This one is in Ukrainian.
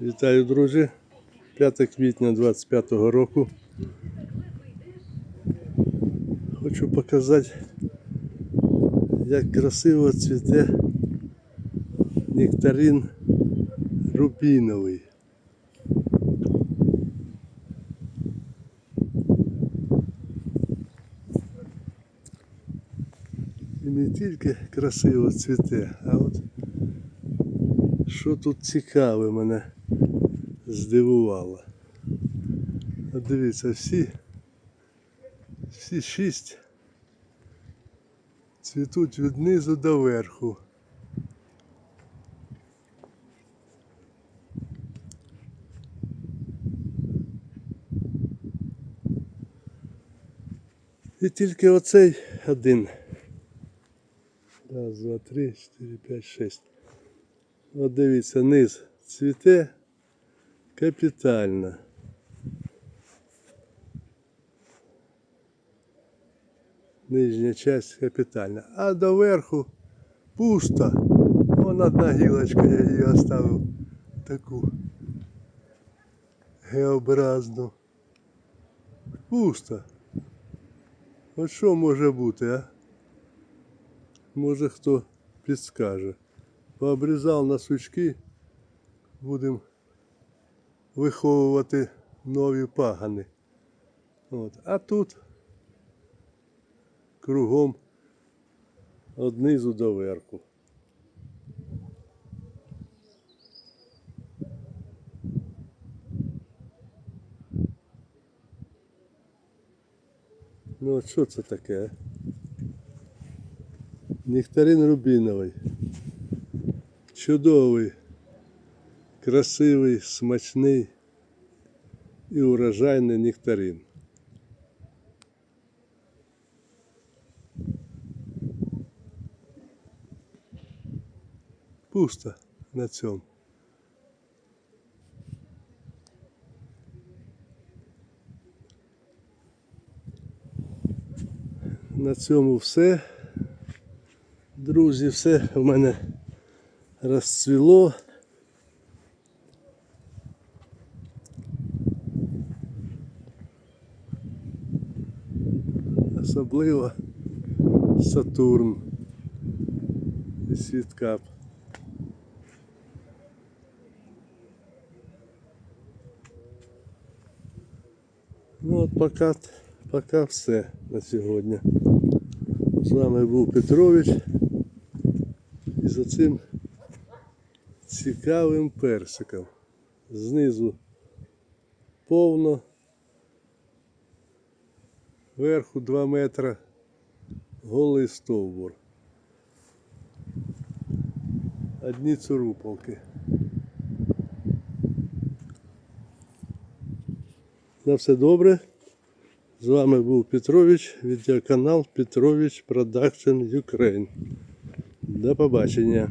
Вітаю, друзі! 5 квітня 25 року. Хочу показати, як красиво цвіте нектарин рубіновий. І не тільки красиво цвіте, а от що тут цікаве мене здивувало. От дивіться, всі, всі шість цвітуть від низу до верху. І тільки оцей один. Раз, два, три, чотири, п'ять, шість. От дивіться, низ цвіте капітально. Нижня часть капітальна. А доверху пусто. Вон одна гілочка, я її оставив таку Г-образну. Пусто. От що може бути, а? Може хто підскаже. Пообрізав на сучки, будемо виховувати нові пагани. От. А тут кругом однизу до. Ну от що це таке? Нектарин рубіновий. Чудовий, красивий, смачний і урожайний нектарин. Пусто на цьому. На цьому все. Друзі, все в мене розцвіло. Особливо Сатурн і світкап. Ну от поки, поки все на сьогодні. З вами був Петрович і за цим цікавим персиком. Знизу повно, верху 2 метри, голий стовбур. Одні цуруповки. На все добре. З вами був Петрович, відеоканал Петрович Продакшн Ukraine. До побачення.